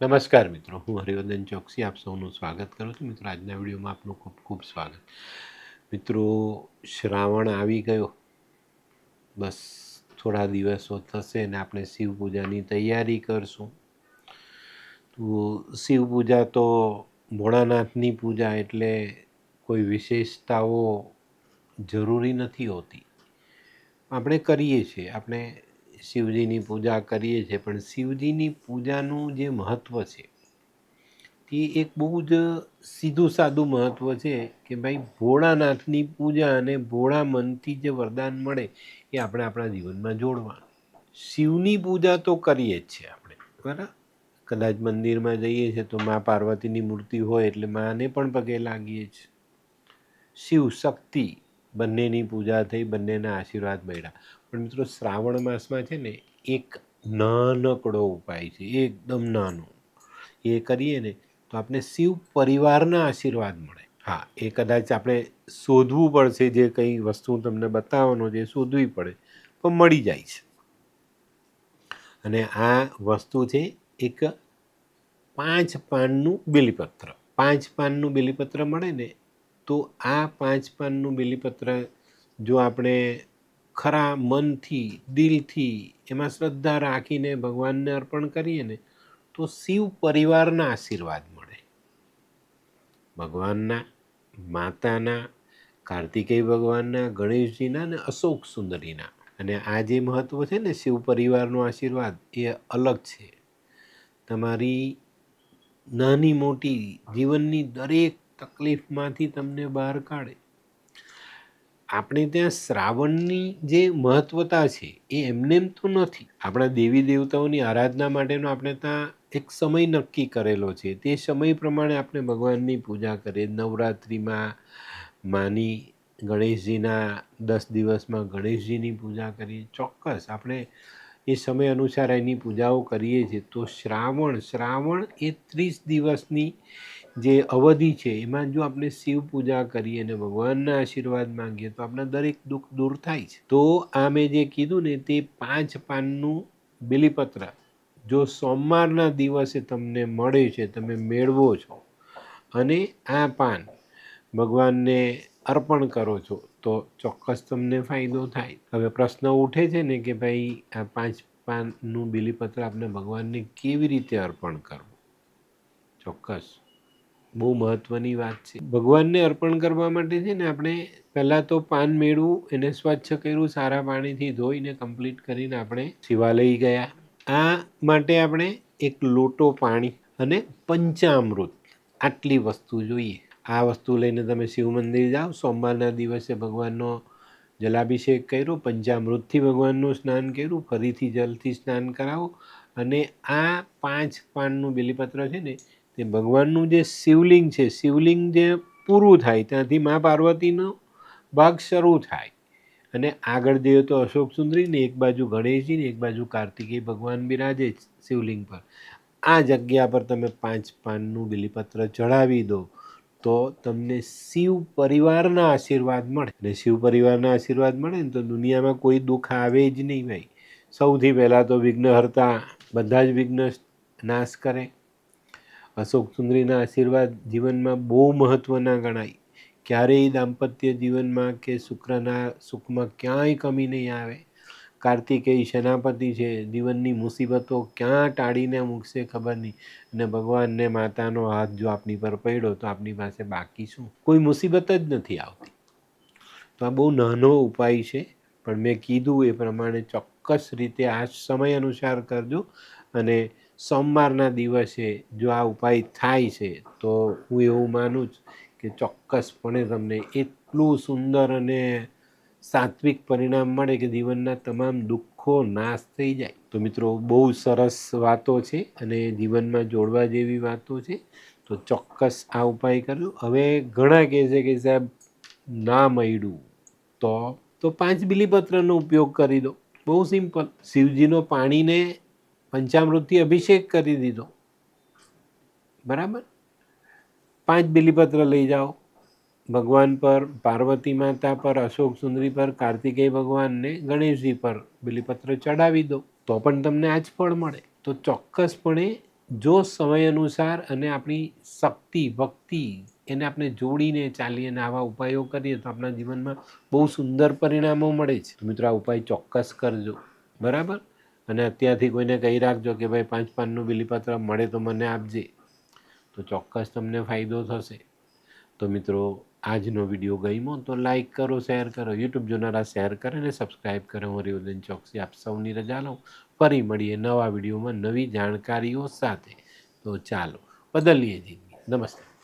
નમસ્કાર મિત્રો, હું હરિવર્ધન ચોકસી, આપ સૌનું સ્વાગત કરું છું. મિત્રો, આજના વિડીયોમાં આપનું ખૂબ ખૂબ સ્વાગત. મિત્રો, શ્રાવણ આવી ગયો. બસ થોડા દિવસો થશે ને આપણે શિવ પૂજાની તૈયારી કરશું. તો શિવ પૂજા તો ભોળાનાથની પૂજા એટલે કોઈ વિશેષતાઓ જરૂરી નથી હોતી. આપણે કરીએ છીએ. આપણે શિવજીની પૂજા કરીએ છીએ પણ શિવજીની પૂજાનું જે મહત્ત્વ છે તે એક બહુ જ સીધું સાદું મહત્ત્વ છે કે ભાઈ ભોળાનાથની પૂજા અને ભોળા મનથી જે વરદાન મળે એ આપણે આપણા જીવનમાં જોડવાનું. શિવની પૂજા તો કરીએ જ છીએ આપણે. બરાબર. કદાચ મંદિરમાં જઈએ છીએ તો મા પાર્વતીની મૂર્તિ હોય એટલે માને પણ પગે લાગીએ છીએ શિવ શક્તિ. બંનેની પૂજા થઈ, બંનેના આશીર્વાદ મળ્યા. પણ મિત્રો, શ્રાવણ માસમાં છે ને, એક નાનકડો ઉપાય છે, એકદમ નાનો. એ કરીએ ને, તો આપણે શિવ પરિવારના આશીર્વાદ મળે. હા, એ કદાચ આપણે શોધવું પડશે, જે કંઈ વસ્તુ તમને બતાવવાનો છે શોધવી પડે પણ મળી જાય છે. અને આ વસ્તુ છે એક પાંચ પાનનું બેલીપત્ર. પાંચ પાનનું બેલીપત્ર મળે ને તો આ પાંચ પાનનું બેલીપત્ર જો આપણે ખરા મનથી, દિલથી, એમાં શ્રદ્ધા રાખીને ભગવાનને અર્પણ કરીએ ને, તો શિવ પરિવારના આશીર્વાદ મળે. ભગવાનના, માતાના, કાર્તિકેય ભગવાનના, ગણેશજીના અને અશોક સુંદરીના. અને આ જે મહત્ત્વ છે ને શિવ પરિવારનો આશીર્વાદ, એ અલગ છે. તમારી નાની મોટી જીવનની દરેક તકલીફમાંથી તમને બહાર કાઢે. આપણે ત્યાં શ્રાવણની જે મહત્વતા છે એ એમનેમ તો નથી. આપણા દેવી દેવતાઓની આરાધના માટેનો આપણે ત્યાં એક સમય નક્કી કરેલો છે. તે સમય પ્રમાણે આપણે ભગવાનની પૂજા કરીએ. નવરાત્રિમાં માની ગણેશજીના દસ દિવસમાં ગણેશજીની પૂજા કરીએ. ચોક્કસ આપણે એ સમય અનુસાર એની પૂજાઓ કરીએ છીએ. તો શ્રાવણ શ્રાવણ એ ત્રીસ દિવસની જે અવધિ છે, એમાં જો આપણે શિવ પૂજા કરીએ અને ભગવાનના આશીર્વાદ માંગીએ તો આપણા દરેક દુઃખ દૂર થાય છે. તો આ મેં જે કીધું ને તે પાંચ પાનનું બિલીપત્ર, જો સોમવારના દિવસે તમને મળે છે, તમે મેળવો છો અને આ પાન ભગવાનને અર્પણ કરો છો, તો ચોક્કસ તમને ફાયદો થાય. હવે પ્રશ્ન ઉઠે છે ને કે ભાઈ, આ પાંચ પાનનું બિલીપત્ર આપણે ભગવાનને કેવી રીતે અર્પણ કરવું? ચોક્કસ. બહુ મહત્ત્વની વાત છે. ભગવાનને અર્પણ કરવા માટે છે ને આપણે પહેલાં તો પાન મેળવું, એને સ્વચ્છ કર્યું, સારા પાણીથી ધોઈને કમ્પ્લીટ કરીને આપણે શિવાલય ગયા. આ માટે આપણે એક લોટો પાણી અને પંચામૃત આટલી વસ્તુ જોઈએ. આ વસ્તુ લઈને તમે શિવ મંદિર જાઓ. સોમવારના દિવસે ભગવાનનો જલાભિષેક કર્યો, પંચામૃતથી ભગવાનનું સ્નાન કર્યું, ફરીથી જલથી સ્નાન કરાવો. અને આ પાંચ પાનનું બેલીપત્ર છે ને તે ભગવાનનું જે શિવલિંગ છે, શિવલિંગ જે પૂરું થાય, ત્યાંથી મા પાર્વતીનો ભાગ શરૂ થાય. અને આગળ જઈએ તો અશોક સુંદરીને એક બાજુ ગણેશજી ને એક બાજુ કાર્તિકેય ભગવાન બિરાજે શિવલિંગ પર. આ જગ્યા પર તમે પાંચ પાનનું બિલીપત્ર ચઢાવી દો, તો તમને શિવ પરિવારના આશીર્વાદ મળે. અને શિવ પરિવારના આશીર્વાદ મળે ને તો દુનિયામાં કોઈ દુઃખ આવે જ નહીં ભાઈ. સૌથી પહેલાં તો વિઘ્નહર્તા બધા જ વિઘ્ન નાશ કરે. અશોક સુંદરીના આશીર્વાદ જીવનમાં બહુ મહત્ત્વના ગણાય. ક્યારેય દાંપત્ય જીવનમાં કે શુક્રના સુખમાં ક્યાંય કમી નહીં આવે. કાર્તિકેય સેનાપતિ છે, જીવનની મુસીબતો ક્યાં ટાળીને મૂકશે ખબર નહીં. અને ભગવાનને માતાનો હાથ જો આપની પર પડ્યો તો આપની પાસે બાકી શું? કોઈ મુસીબત જ નથી આવતી. તો આ બહુ નાનો ઉપાય છે, પણ મેં કીધું એ પ્રમાણે ચોક્કસ રીતે આ સમય અનુસાર કરજો અને સોમવારના દિવસે જો આ ઉપાય થાય છે, તો હું એવું માનું જ કે ચોક્કસપણે તમને એટલું સુંદર અને સાત્વિક પરિણામ મળે કે જીવનના તમામ દુઃખો નાશ થઈ જાય. તો મિત્રો, બહુ સરસ વાતો છે અને જીવનમાં જોડવા જેવી વાતો છે. તો ચોક્કસ આ ઉપાય કર્યો હવે ઘણા કહે છે કે સાહેબ, ના મળ્યું. તો તો પાંચ બિલીપત્રનો ઉપયોગ કરી દો. બહુ સિમ્પલ. શિવજીનો પાણીને પંચામૃતથી અભિષેક કરી દીધો. બરાબર? પાંચ બિલીપત્ર લઈ જાઓ. ભગવાન પર, પાર્વતી માતા પર, અશોક સુંદરી પર, કાર્તિકેય ભગવાનને ગણેશજી પર બિલીપત્ર ચડાવી દો. તો પણ તમને આ જ ફળ મળે. તો ચોક્કસપણે જો સમય અનુસાર અને આપણી શક્તિ, ભક્તિ એને આપણે જોડીને ચાલીએ અને આવા ઉપાયો કરીએ તો આપણા જીવનમાં બહુ સુંદર પરિણામો મળે છે. મિત્રો, આ ઉપાય ચોક્કસ કરજો. બરાબર? અને અત્યારથી કોઈને કહી રાખજો કે ભાઈ પાંચ પાનનું બિલીપત્ર મળે તો મને આપજે. તો ચોક્કસ તમને ફાયદો થશે. તો મિત્રો, આજનો વીડિયો ગમ્યો તો લાઇક કરો, શેર કરો, યુટ્યુબ જોનારા શેર કરે અને સબસ્ક્રાઈબ કરે. હું રિવર્ધન ચોકસી આપ સૌની રજા લઉં. ફરી મળીએ નવા વિડીયોમાં નવી જાણકારીઓ સાથે. તો ચાલો, બદલીએ જિંદગી. નમસ્તે.